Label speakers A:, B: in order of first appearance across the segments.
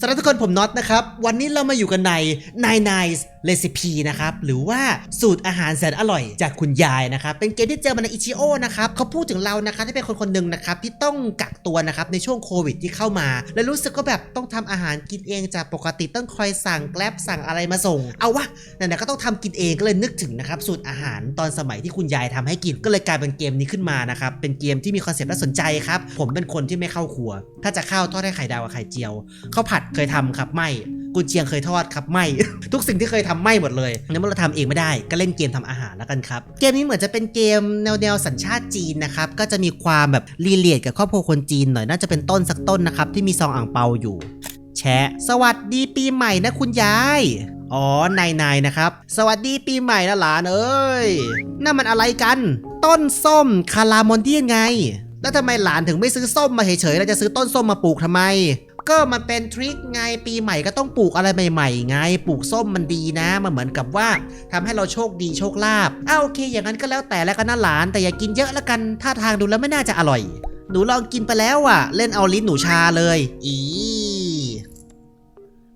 A: สำหรับทุกคนผมน็อตนะครับ วันนี้เรามาอยู่กันใน Nine Eyes เรซิปีนะครับหรือว่าสูตรอาหารแสนอร่อยจากคุณยายนะครับเป็นเกมที่เจอมาในอิชิโอนะครับเขาพูดถึงเรานะครับที่เป็นคนคนหนึ่งนะครับที่ต้องกักตัวนะครับในช่วงโควิดที่เข้ามา และรู้สึกก็แบบต้องทำอาหารกินเองจากปกติต้องคอยสั่งแกลบสั่งอะไรมาส่ง เอาวะไหนๆก็ต้องทำกินเองก็เลยนึกถึงนะครับสูตรอาหารตอนสมัยที่คุณยายทำให้กินก็เลยกลายเป็นเกมนี้ขึ้นมานะครับเป็นเกมที่มีคอนเซ็ปต์น่าสนใจครับผมเป็นคนที่ไม่เข้าครัว ถ้าจะเข้าทอดให้ไข่ดาวกับไข่เจียวข้าวผัดเคยทำครับไม่ กุนเชียงเคยทอดครับไม่ ทุกสิ่งที่เคยทำไม่หมดเลยในเมื่อเราทำเองไม่ได้ก็เล่นเกมทำอาหารแล้วกันครับ เกมนี้เหมือนจะเป็นเกมแนวแนวสัญชาติจีนนะครับก็จะมีความแบบรีเลียดกับครอบครัวคนจีนหน่อยน่าจะเป็นต้นสักต้นนะครับที่มีซองอ่างเปาอยู่แชะสวัสดีปีใหม่นะคุณยาย อ๋อนายนายนะครับ สวัสดีปีใหม่นะหลานเอ้ยนั่นมันอะไรกัน ต้นส้มคาราโมอนเดียนไง แล้วทำไมหลานถึงไม่ซื้อส้มมาเฉยๆ แล้วจะซื้อต้นส้มมาปลูกทำไม ก็มันเป็นทริคไงปีใหม่ก็ต้องปลูกอะไรใหม่ๆไง ปลูกส้มมันดีนะ มันเหมือนกับว่าทำให้เราโชคดีโชคลาภอ้าโอเค อย่างนั้นก็แล้วแต่แล้วกันนะหลาน แต่อย่ากินเยอะแล้วกันท่าทางดูแล้วไม่น่าจะอร่อย หนูลองกินไปแล้วอะ เล่นเอาลิ้นหนูชาเลย อี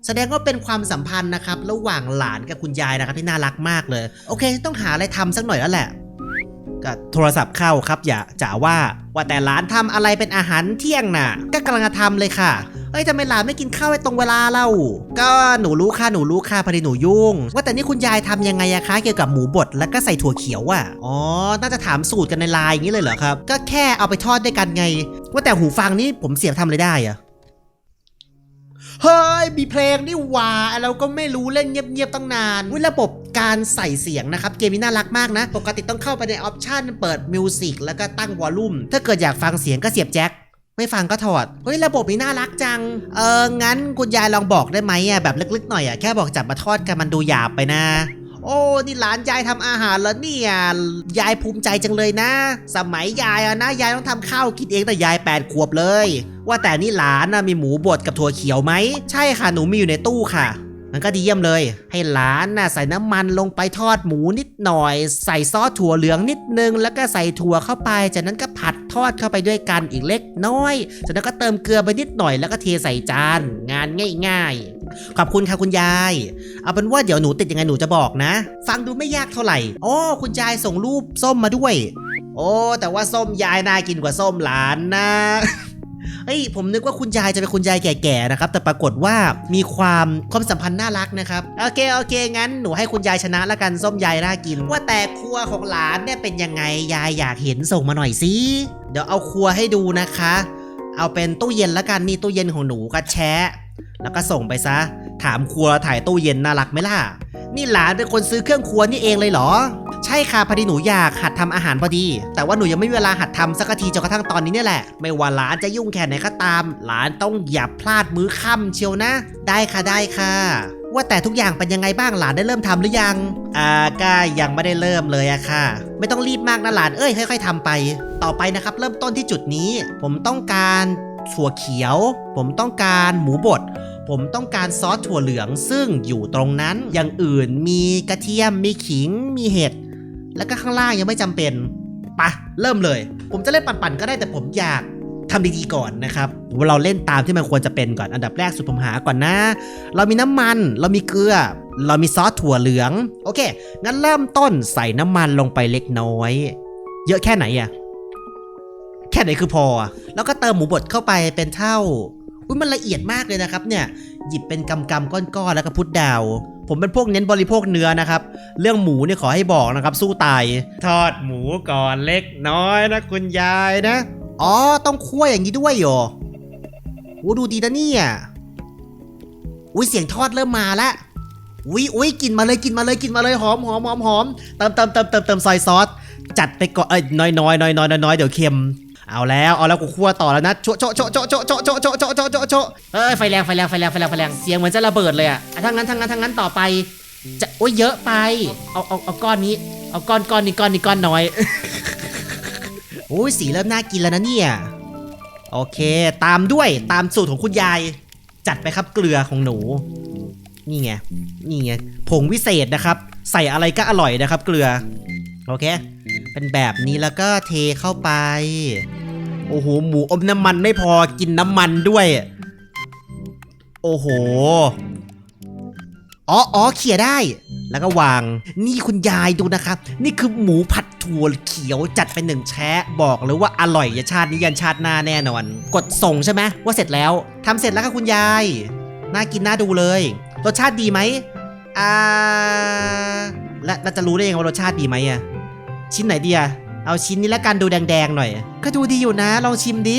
A: แสดงว่าเป็นความสัมพันธ์นะครับ ระหว่างหลานกับคุณยายนะครับที่น่ารักมากเลย โอเค ต้องหาอะไรทำสักหน่อยแล้วแหละก็โทรศัพท์เข้าครับอย่าจ๋าว่าว่าแต่หลานทำอะไรเป็นอาหารเที่ยงน่ะ ก็กำลังทำเลยค่ะ เอ้ยทำไมหลานไม่กินข้าวให้ตรงเวลาเล่าก็หนูรู้ค่ะหนูรู้ค่ะพอดีหนูยุ่ง ว่าแต่นี่คุณยายทำยังไงอะคะเกี่ยวกับหมูบดแล้วก็ใส่ถั่วเขียวอะอ๋อน่าจะถามสูตรกันในไลน์อย่างนี้เลยเหรอครับ ก็แค่เอาไปทอดด้วยกันไง ว่าแต่หูฟังนี่ผมเสียบทำอะไรได้อะเฮ้ย มีเพลงนี่หว่า เราก็ไม่รู้เล่นเงียบๆตั้งนานวิระบบการใส่เสียงนะครับ เกมนี้น่ารักมากนะ ปกติต้องเข้าไปในออปชันเปิดมิวสิกแล้วก็ตั้งวอลลุ่ม ถ้าเกิดอยากฟังเสียงก็เสียบแจ็ค ไม่ฟังก็ถอด เฮ้ยระบบนี้น่ารักจัง เอองั้นคุณยายลองบอกได้ไหมอะแบบลึกๆหน่อยอะแค่บอกจับมาทอดกันมันดูหยาบไปนะ โอ้นี่หลานยายทำอาหารแล้วเนี่ยยายภูมิใจจังเลยนะ สมัยยายอะนะยายต้องทำข้าวกินเองแต่ยาย8ขวบเลย ว่าแต่นี่หลานนะมีหมูบดกับถั่วเขียวไหม ใช่ค่ะหนูมีอยู่ในตู้ค่ะ มันก็ดีเยี่ยมเลย ให้หลานน่ะใส่น้ำมันลงไปทอดหมูนิดหน่อย ใส่ซอสถั่วเหลืองนิดนึง แล้วก็ใส่ถั่วเข้าไป จากนั้นก็ผัดทอดเข้าไปด้วยกันอีกเล็กน้อย จากนั้นก็เติมเกลือไปนิดหน่อยแล้วก็เทใส่จาน งานง่าย ๆ ขอบคุณค่ะคุณยาย เอาเป็นว่าเดี๋ยวหนูติดยังไงหนูจะบอกนะ ฟังดูไม่ยากเท่าไหร่โอ้คุณยายส่งรูปส้มมาด้วย โอ้แต่ว่าส้มยายน่ากินกว่าส้มหลานนะ เฮ้ยผมนึกว่าคุณยายจะเป็นคุณยายแก่ๆนะครับ แต่ปรากฏว่ามีความความสัมพันธ์น่ารักนะครับ โอเคโอเค งั้นหนูให้คุณยายชนะละกันส้มยายน่ากิน ว่าแต่ครัวของหลานเนี่ยเป็นยังไงยายอยากเห็นส่งมาหน่อยสิเดี๋ยวเอาครัวให้ดูนะคะ เอาเป็นตู้เย็นละกันนี่ตู้เย็นของหนูก็แชะแล้วก็ส่งไปซะ ถามครัวถ่ายตู้เย็นน่ารักไหมล่ะ นี่หลานเป็นคนซื้อเครื่องครัวนี่เองเลยเหรอ ใช่ค่ะพอดีหนูอยากหัดทำอาหารพอดี แต่ว่าหนูยังไม่มีเวลาหัดทำสักทีจนกระทั่งตอนนี้เนี่ยแหละ ไม่ว่าหลานจะยุ่งแค่ไหนก็ตาม หลานต้องอย่าพลาดมื้อค่ำเชียวนะ ได้ค่ะได้ค่ะ ว่าแต่ทุกอย่างเป็นยังไงบ้างหลานได้เริ่มทำหรือยังอ่าก็ยังไม่ได้เริ่มเลยอะค่ะ ไม่ต้องรีบมากนะหลานเอ้ยค่อย ๆทำไป ต่อไปนะครับ เริ่มต้นที่จุดนี้ ผมต้องการถั่วเขียว ผมต้องการหมูบดผมต้องการซอสถั่วเหลืองซึ่งอยู่ตรงนั้น อย่างอื่นมีกระเทียม มีขิง มีเห็ด แล้วก็ข้างล่างยังไม่จำเป็นปะเริ่มเลย ผมจะเล่นปั่นๆก็ได้แต่ผมอยากทำดีๆก่อนนะครับว่าเราเล่นตามที่มันควรจะเป็นก่อนอันดับแรกสุดผมหาก่อนนะ เรามีน้ำมัน เรามีเกลือ เรามีซอสถั่วเหลือง โอเค งั้นเริ่มต้นใส่น้ำมันลงไปเล็กน้อย เยอะแค่ไหนอะแค่ไหนคือพอ แล้วก็เติมหมูบดเข้าไปเป็นเท่า อุ้ยมันละเอียดมากเลยนะครับเนี่ย หยิบเป็นกำกำก้อนๆแล้วก็พุดดาว ผมเป็นพวกเน้นบริโภคเนื้อนะครับ เรื่องหมูเนี่ยขอให้บอกนะครับ สู้ตาย ทอดหมูก่อนเล็กน้อยนะคุณยายนะ อ๋อ ต้องคั่วอย่างนี้ด้วยเหรอโอ้ดูดีนะเนี่ยอุ้ยเสียงทอดเริ่มมาแล้วอุ้ยอุ้ยกินมาเลยกินมาเลยกินมาเลยหอมหอมหอมหอมเติมเติมเติมเติมเติมซอยซอสจัดไปก่อนเอ้ยน้อยน้อยน้อยน้อยน้อยเดี๋ยวเค็ม เอาแล้วเอาแล้วกูคั่วต่อแล้วนะโชะโชะโชะโชะโชะโชะโชะโชะโชะโชะโชะโชะเอ้ยไฟแรงไฟแรงไฟแรงไฟแรงไฟแรงเสียงเหมือนจะระเบิดเลยอะอะถ้างั้นถ้างั้นถ้างั้นต่อไป จะโอ้ยเยอะไปเอาเอาเอาก้อนนี้เอาก้อนก้อนนี้ก้อนนี้ก้อนน้อย โอ้ยสีเริ่มน่ากินแล้วนะเนี่ยโอเค ตามด้วยตามสูตรของคุณยาย จัดไปครับเกลือของหนู นี่ไงนี่ไงผงวิเศษนะครับ ใส่อะไรก็อร่อยนะครับ เกลือ โอเค เป็นแบบนี้แล้วก็เทเข้าไป โอ้โห หมูอมน้ำมันไม่พอกินน้ำมันด้วย โอ้โห อ๋ออ๋อเขี่ยได้ แล้วก็วาง นี่คุณยายดูนะครับ นี่คือหมูผัดถั่วเขียวจัดเป็นหนึ่งแชะบอกเลยว่าอร่อยอย่าชาตินี้ยันชาติหน้าแน่นอน กดส่งใช่ไหมว่าเสร็จแล้วทำเสร็จแล้วค่ะคุณยาย น่ากินน่าดูเลย รสชาติดีไหมอ่าและเราจะรู้ได้ยังไงว่ารสชาติดีไหมอะชิ้นไหนดีอะ เอาชิ้นนี้แล้วกันดูแดงๆหน่อย ก็ดูดีอยู่นะ ลองชิมดิ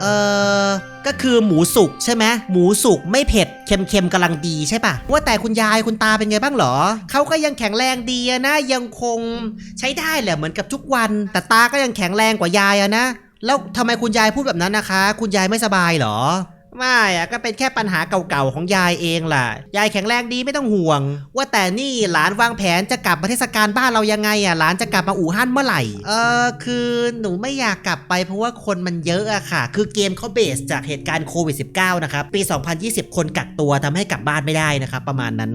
A: เออก็คือหมูสุกใช่ไหมหมูสุกไม่เผ็ดเค็มๆกำลังดีใช่ปะว่าแต่คุณยายคุณตาเป็นไงบ้างหรอ เขาก็ยังแข็งแรงดีนะยังคงใช้ได้แหละเหมือนกับทุกวัน แต่ตาก็ยังแข็งแรงกว่ายายอะนะแล้วทำไมคุณยายพูดแบบนั้นนะคะ คุณยายไม่สบายหรอ ไม่อะก็เป็นแค่ปัญหาเก่าๆของยายเองล่ะ ยายแข็งแรงดีไม่ต้องห่วง ว่าแต่นี่หลานวางแผนจะกลับมาเทศกาลบ้านเรายังไงอะหลานจะกลับมาอู่ฮั่นเมื่อไหร่ เออคือหนูไม่อยากกลับไปเพราะว่าคนมันเยอะอะค่ะ คือเกมเขาเบสจากเหตุการณ์โควิด -19 นะครับ ปี 2020 คนกักตัวทำให้กลับบ้านไม่ได้นะครับประมาณนั้น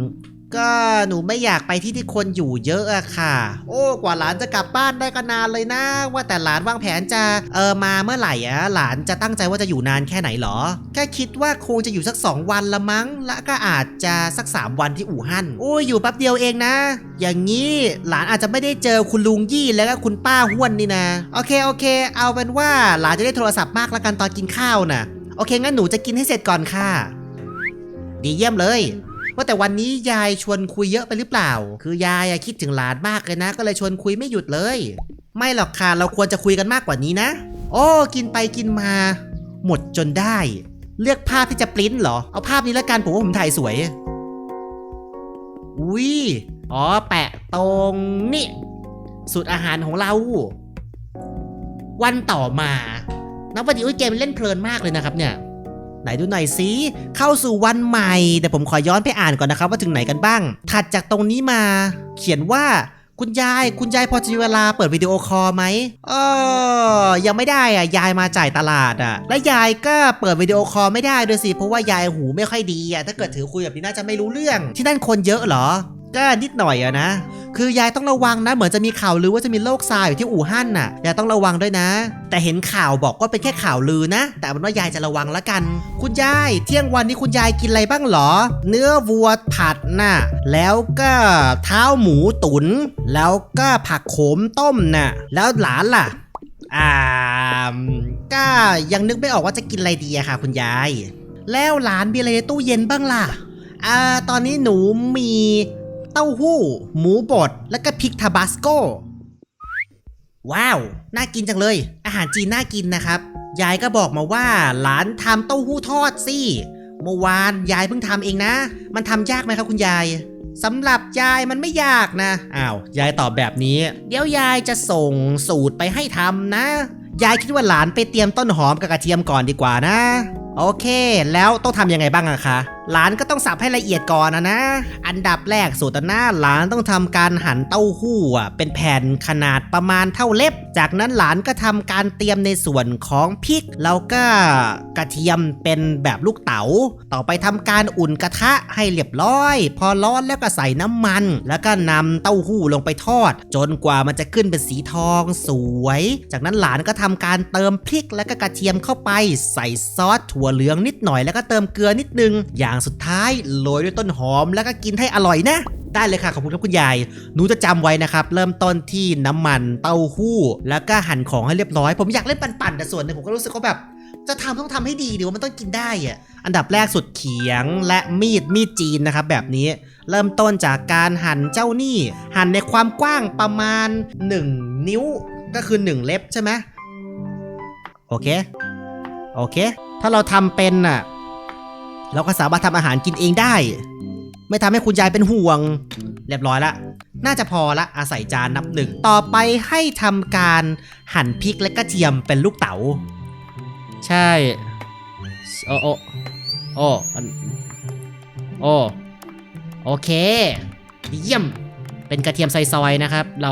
A: ก็หนูไม่อยากไปที่ที่คนอยู่เยอะอะค่ะ โอ้กว่าหลานจะกลับบ้านได้ก็นานเลยนะ ว่าแต่หลานวางแผนจะเออมาเมื่อไหร่อะหลานจะตั้งใจว่าจะอยู่นานแค่ไหนหรอแค่คิดว่าคงจะอยู่สัก 2 วันละมั้ง และก็อาจจะสัก 3 วันที่อู่ฮั่นโอ้ยอยู่แป๊บเดียวเองนะ อย่างนี้หลานอาจจะไม่ได้เจอคุณลุงยี่แล้วก็คุณป้าห้วนนี่นะโอเคโอเค เอาเป็นว่าหลานจะได้โทรศัพท์มากละกันตอนกินข้าวนะโอเคงั้นหนูจะกินให้เสร็จก่อนค่ะ ดีเยี่ยมเลย ว่าแต่วันนี้ยายชวนคุยเยอะไปหรือเปล่า คือยายอะคิดถึงหลานมากเลยนะ ก็เลยชวนคุยไม่หยุดเลย ไม่หรอกค่ะเราควรจะคุยกันมากกว่านี้นะ โอ้กินไปกินมา หมดจนได้ เลือกภาพที่จะปริ้นเหรอเอาภาพนี้แล้วกันผมว่าผมถ่ายสวย อุ้ยอ๋อแปะตรงนี่สูตรอาหารของเรา วันต่อมานับวันนี้อุ้ยเกมเล่นเพลินมากเลยนะครับเนี่ย ไหนดูหน่อยสิเข้าสู่วันใหม่ แต่ผมขอย้อนไปอ่านก่อนนะครับ ว่าถึงไหนกันบ้าง ถัดจากตรงนี้มา เขียนว่าคุณยาย คุณยายพอจะมีเวลาเปิดวิดีโอคอลไหมเออยังไม่ได้อะ ยายมาจ่ายตลาดอะ และยายก็เปิดวิดีโอคอลไม่ได้ด้วยสิ เพราะว่ายายหูไม่ค่อยดีอะ ถ้าเกิดถือคุยแบบนี้น่าจะไม่รู้เรื่อง ที่นั่นคนเยอะเหรอ ก็นิดหน่อยอะนะ คือยายต้องระวังนะ เหมือนจะมีข่าวลือว่าจะมีโรคซาร์อยู่ที่อู่ฮั่นน่ะยายต้องระวังด้วยนะ แต่เห็นข่าวบอกว่าเป็นแค่ข่าวลือนะ แต่เอาเป็นว่ายายจะระวังละกัน คุณยาย เที่ยงวันนี้คุณยายกินอะไรบ้างหรอ เนื้อวัวผัดน่ะแล้วก็เท้าหมูตุน๋นแล้วก็ผักโขมต้มน่ะแล้วหลานล่ะอ่าก็ยังนึกไม่ออกว่าจะกินอะไรดีอะค่ะ คุณยาย แล้วหลานมีอะไรในตู้เย็นบ้างล่ะอ่าตอนนี้หนูมี เต้าหู้ หมูบด แล้วก็พริกทาบาสโก ว้าว น่ากินจังเลย อาหารจีนน่ากินนะครับ ยายก็บอกมาว่าหลานทำเต้าหู้ทอดสิเมื่อวานยายเพิ่งทำเองนะ มันทำยากไหมครับคุณยายสำหรับยายมันไม่ยากนะ อ้าว ยายตอบแบบนี้ เดี๋ยวยายจะส่งสูตรไปให้ทำนะ ยายคิดว่าหลานไปเตรียมต้นหอมกับกระเทียมก่อนดีกว่านะ โอเค แล้วต้องทำยังไงบ้างอะคะ หลานก็ต้องสับให้ละเอียดก่อนนะนะ อันดับแรกสูตรหน้าหลานต้องทำการหั่นเต้าหู้อะเป็นแผ่นขนาดประมาณเท่าเล็บ จากนั้นหลานก็ทำการเตรียมในส่วนของพริกแล้วก็กระเทียมเป็นแบบลูกเต๋า ต่อไปทำการอุ่นกระทะให้เรียบร้อย พอร้อนแล้วก็ใส่น้ำมัน แล้วก็นำเต้าหู้ลงไปทอด จนกว่ามันจะขึ้นเป็นสีทองสวย จากนั้นหลานก็ทำการเติมพริกและก็กระเทียมเข้าไป ใส่ซอสถั่วเหลืองนิดหน่อยแล้วก็เติมเกลือนิดนึงอย่างสุดท้ายโรยด้วยต้นหอมแล้วก็กินให้อร่อยนะ ได้เลยค่ะขอบคุณครับคุณยายหนูจะจำไว้นะครับเริ่มต้นที่น้ำมันเต้าหู้ แล้วก็หั่นของให้เรียบร้อย ผมอยากเล่นปั่นๆแต่ส่วนหนึ่งผมก็รู้สึกว่าแบบจะทำต้องทำให้ดีดีว่ามันต้องกินได้อะอันดับแรกสุดเขียงและมีดมีดจีนนะครับแบบนี้เริ่มต้นจากการหั่นเจ้านี่ หั่นในความกว้างประมาณ 1 นิ้วก็คือ 1 เล็บใช่ไหมโอเค โอเค ถ้าเราทำเป็นน่ะ เราก็สามารถทำอาหารกินเองได้ ไม่ทำให้คุณยายเป็นห่วง เรียบร้อยละ น่าจะพอละอาศัยจานนับหนึ่ง ต่อไปให้ทำการหั่นพริกและกระเทียมเป็นลูกเต๋า ใช่ โอ้โอ้โอ้อันโอ้โอเค เยี่ยม เป็นกระเทียมซอยๆนะครับ เรา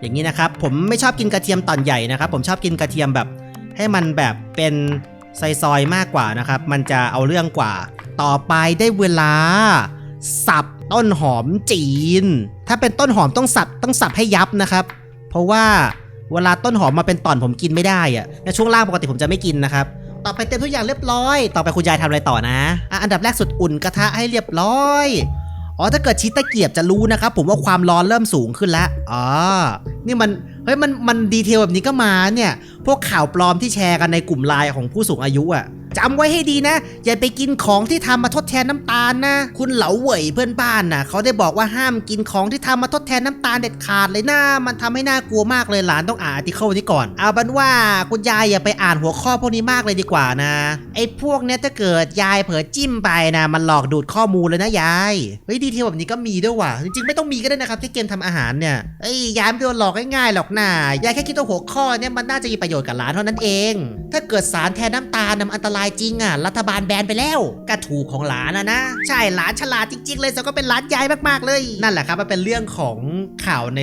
A: อย่างนี้นะครับ ผมไม่ชอบกินกระเทียมตอนใหญ่นะครับ ผมชอบกินกระเทียมแบบ ให้มันแบบเป็น ซอยๆมากกว่านะครับ มันจะเอาเรื่องกว่า ต่อไปได้เวลา สับต้นหอมจีน ถ้าเป็นต้นหอมต้องสับต้องสับให้ยับนะครับ เพราะว่าเวลาต้นหอมมาเป็นตอนผมกินไม่ได้อะในช่วงล่างปกติผมจะไม่กินนะครับ ต่อไปเต็มทุกอย่างเรียบร้อย ต่อไปคุณยายทำอะไรต่อนะอะอันดับแรกสุดอุ่นกระทะให้เรียบร้อยอ๋อถ้าเกิดชิดตะเกียบจะรู้นะครับ ผมว่าความร้อนเริ่มสูงขึ้นแล้วอ๋อนี่มัน เฮ้ยมันมันดีเทลแบบนี้ก็มาเนี่ย พวกข่าวปลอมที่แชร์กันในกลุ่มไลน์ของผู้สูงอายุอะ จำไว้ให้ดีนะ อย่าไปกินของที่ทำมาทดแทนน้ำตาลนะ คุณเหลาเหวยเพื่อนบ้านน่ะ เขาได้บอกว่าห้ามกินของที่ทำมาทดแทนน้ำตาลเด็ดขาดเลยนะมันทำให้น่ากลัวมากเลยหลานต้องอ่านอาร์ติเคิลนี้ก่อน เอาเป็นว่าคุณยายอย่าไปอ่านหัวข้อพวกนี้มากเลยดีกว่านะไอ้พวกเนี้ยถ้าเกิดยายเผลอจิ้มไปนะมันหลอกดูดข้อมูลเลยนะยายเฮ้ยดีเทลแบบนี้ก็มีด้วยว่ะจริงๆไม่ต้องมีก็ได้นะครับที่เกมทำอาหารเนี่ยเอ้ยยายไม่โดนหลอกง่ายๆหรอกนะยายแค่คิดว่าหัวข้อเนี่ยมันน่าจะมีประโยชน์กับหลานเท่านั้นเอง ถ้าเกิดสารแทนน้ำตาลน่ะมันอันตรายจริงอะรัฐบาลแบนไปแล้วก็ถูกของหลานนะนะ ใช่หลานฉลาดจริง ๆ เลยแต่ก็เป็นหลานยายมากๆเลย นั่นแหละครับมันเป็นเรื่องของข่าวใน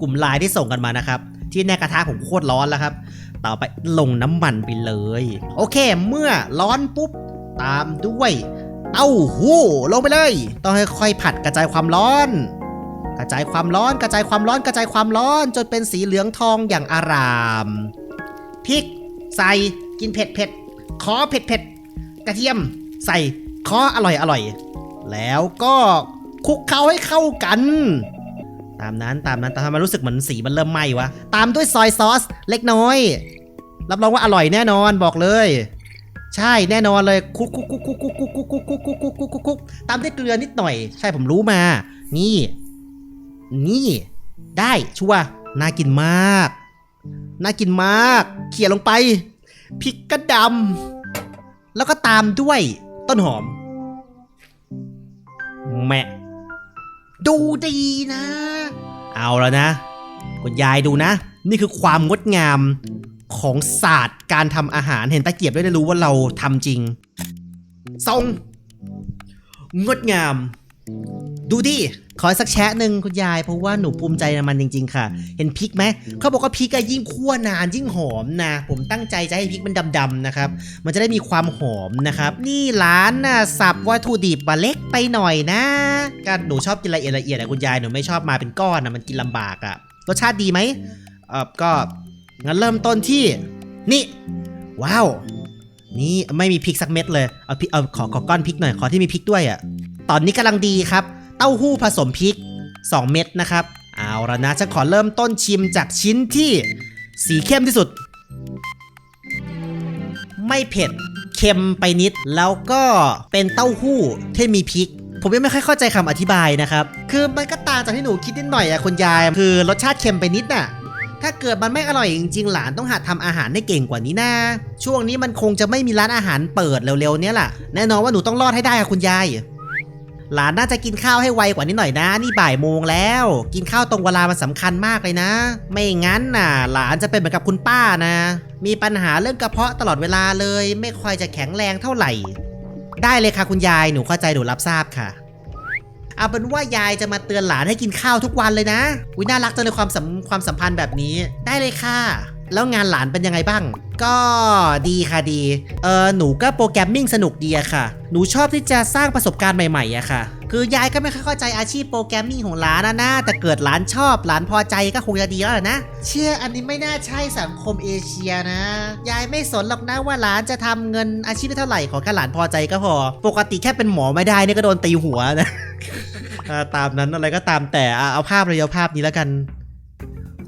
A: กลุ่มไลน์ที่ส่งกันมานะครับ ที่แน่กระทะผมโคตรร้อนแล้วครับ ต่อไปลงน้ำมันไปเลย โอเค เมื่อร้อนปุ๊บตามด้วยเต้าหู้ลงไปเลย ต้องค่อยๆผัดกระจายความร้อน กระจายความร้อนกระจายความร้อนกระจายความร้อน จนเป็นสีเหลืองทองอย่างอารามพริกใส่กินเผ็ดเผ็ด ขอเผ็ดเผ็ดกระเทียมใส่ขออร่อยอร่อย แล้วก็คลุกเคล้าให้เข้ากัน ตามนั้นตามนั้นแต่ทำไมรู้สึกเหมือนสีมันเริ่มไหม้วะ ตามด้วยซอยซอสเล็กน้อย รับรองว่าอร่อยแน่นอนบอกเลย ใช่แน่นอนเลยคุกคุกคุกคุกคุกคุกคุกคุกคุกคุกคุกคุกคุกคุกตามด้วยเกลือนิดหน่อย ใช่ผมรู้มา นี่ นี่ ได้ชัวน่ากินมาก น่ากินมาก เขี่ยลงไปพริกกระดำ แล้วก็ตามด้วยต้นหอม แมะดูดีนะ เอาแล้วนะ คุณยายดูนะ นี่คือความงดงามของศาสตร์การทำอาหารเห็นตะเกียบด้วยได้รู้ว่าเราทำจริงทรงงดงาม ดูดิ ขอสักแชะหนึ่งคุณยาย เพราะว่าหนูภูมิใจในมันจริง ๆ ค่ะ เห็นพริกไหม เขาบอกว่าพริกอะยิ่งคั่วนานยิ่งหอมนะ ผมตั้งใจจะให้พริกมันดำๆนะครับ มันจะได้มีความหอมนะครับ นี่ร้านน่ะสับวัตถุดิบมาเล็กไปหน่อยนะก็หนูชอบกินละเอียดละเอียดอะคุณยาย หนูไม่ชอบมาเป็นก้อนอะมันกินลำบากอะรสชาติดีไหมเออก็งั้นเริ่มต้นที่ นี่ ว้าว นี่ไม่มีพริกสักเม็ดเลย เอาพริกเอาขอขอก้อนพริกหน่อย ขอที่มีพริกด้วยอะ่ะ ตอนนี้กำลังดีครับ เต้าหู้ผสมพริก 2 เม็ดนะครับ เอาละนะฉันขอเริ่มต้นชิมจากชิ้นที่สีเข้มที่สุด ไม่เผ็ดเค็มไปนิด แล้วก็เป็นเต้าหู้ที่มีพริก ผมยังไม่ค่อยเข้าใจคำอธิบายนะครับ คือมันก็ต่างจากที่หนูคิดนิดหน่อยอะคุณยาย คือรสชาติเค็มไปนิดน่ะถ้าเกิดมันไม่อร่อยจริงๆ หลานต้องหัดทำอาหารได้เก่งกว่านี้นะช่วงนี้มันคงจะไม่มีร้านอาหารเปิดเร็วๆเนี้ยแหละแน่นอนว่าหนูต้องรอดให้ได้ค่ะคุณยาย หลานน่าจะกินข้าวให้ไวกว่านี้หน่อยนะ นี่บ่ายโมงแล้ว กินข้าวตรงเวลามันสำคัญมากเลยนะ ไม่งั้นน่ะ หลานจะเป็นเหมือนกับคุณป้านะ มีปัญหาเรื่องกระเพาะตลอดเวลาเลย ไม่ค่อยจะแข็งแรงเท่าไหร่ ได้เลยค่ะคุณยายหนูเข้าใจหนูรับทราบค่ะเอาเป็นว่ายายจะมาเตือนหลานให้กินข้าวทุกวันเลยนะวิน่ารักจังเลยความสัมความสัมพันธ์แบบนี้ ได้เลยค่ะ แล้วงานหลานเป็นยังไงบ้าง ก็ดีค่ะดี เออหนูก็โปรแกรมมิ่งสนุกดีอะค่ะ หนูชอบที่จะสร้างประสบการณ์ใหม่ๆอะค่ะ คือยายก็ไม่ค่อยเข้าใจอาชีพโปรแกรมมิ่งของหลานนะนะ แต่เกิดหลานชอบหลานพอใจก็คงจะดีแล้วแหละนะ เชื่ออันนี้ไม่น่าใช่สังคมเอเชียนะ ยายไม่สนหรอกนะว่าหลานจะทำเงินอาชีพได้เท่าไหร่ขอแค่หลานพอใจก็พอ ปกติแค่เป็นหมอไม่ได้เนี่ยก็โดนตีหัวนะตามนั้นอะไรก็ตามแต่เอาภาพเลยเอาภาพนี้แล้วกัน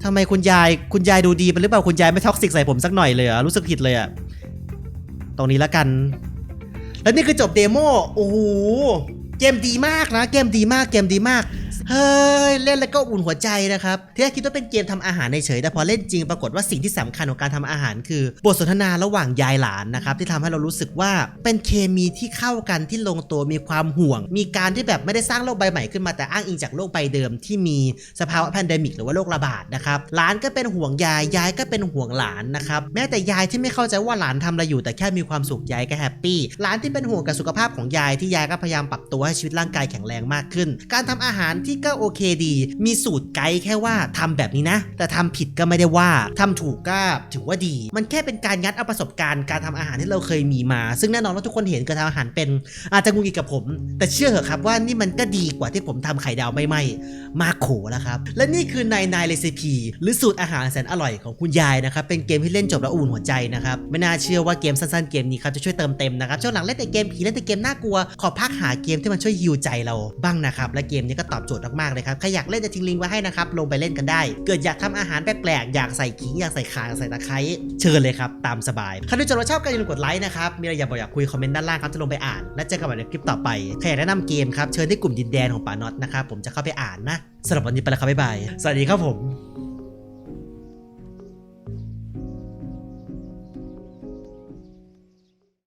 A: ทำไมคุณยายคุณยายดูดีไปหรือเปล่าคุณยายไม่ท็อกซิกใส่ผมสักหน่อยเลยอะรู้สึกผิดเลยอะตรงนี้แล้วกัน แล้วนี่คือจบเดโมโอ้โห เกมดีมากนะ เกมดีมากเกมดีมาก เฮ้ย เล่นแล้วก็อุ่นหัวใจนะครับที่แรกคิดว่าเป็นเกมทำอาหารเฉยแต่พอเล่นจริงปรากฏว่าสิ่งที่สำคัญของการทำอาหารคือบทสนทนาระหว่างยายหลานนะครับที่ทำให้เรารู้สึกว่าเป็นเคมีที่เข้ากันที่ลงตัวมีความห่วง มีการที่แบบไม่ได้สร้างโลกใบใหม่ขึ้นมาแต่อ้างอิงจากโลกใบเดิมที่มีสภาวะแพนเดมิกหรือว่าโรคระบาดนะครับหลานก็เป็นห่วงยายยายก็เป็นห่วงหลานนะครับแม้แต่ยายที่ไม่เข้าใจว่าหลานทำอะไรอยู่แต่แค่มีความสุขยายก็แฮปปี้หลานที่เป็นห่วงกับสุขภาพของยายที่ยายก็พยายามปรับตัวให้ชีวิตร่างกายแข็งแรงมากขึ้น การทำอาหารที่ก็โอเคดี มีสูตรไกด์แค่ว่าทำแบบนี้นะ แต่ทำผิดก็ไม่ได้ว่าทำถูกก็ถือว่าดี มันแค่เป็นการยัดเอาประสบการณ์การทำอาหารที่เราเคยมีมา ซึ่งแน่นอนว่าทุกคนเห็นการทำอาหารเป็น อาจจะงุนงิดกับผม แต่เชื่อเหอะครับว่านี่มันก็ดีกว่าที่ผมทำไข่ดาวไม่ไหมมากโขแล้วครับ และนี่คือนายนายเรซิปีหรือสูตรอาหารแสนอร่อยของคุณยายนะครับ เป็นเกมที่เล่นจบแล้วอุ่นหัวใจนะครับ ไม่น่าเชื่อว่าเกมสั้นๆเกมนี้ครับจะช่วยเติมเต็มนะครับช่วงหลังเล่นแต่เกมผีเล่นแต่เกมน่ากลัว ขอพักหาเกมที่มันช่วยฮิวใจเราบ้างนะครับ และเกมนี้ก็ตอบโจทย์มากๆเลยครับ ใครอยากเล่นจะทิ้งลิงก์ไว้ให้นะครับ ลงไปเล่นกันได้ เกิดอยากทำอาหารแปลกๆ อยากใส่ขิง อยากใส่ข่าอยากใส่ตะไคร้ เชิญเลยครับ ตามสบายใครดูจบแล้วชอบก็อย่าลืมกดไลค์นะครับ มีอะไรอยากบอกอยากคุยคอมเมนต์ด้านล่างครับ จะลงไปอ่าน และเจอกันใหม่ในคลิปต่อไป ใครอยากแนะนำเกมครับ เชิญที่กลุ่มดินแดนของป่าน็อตนะครับ ผมจะเข้าไปอ่านนะสำหรับวันนี้ไปแล้วครับบ๊ายบาย สวัสดีครับผม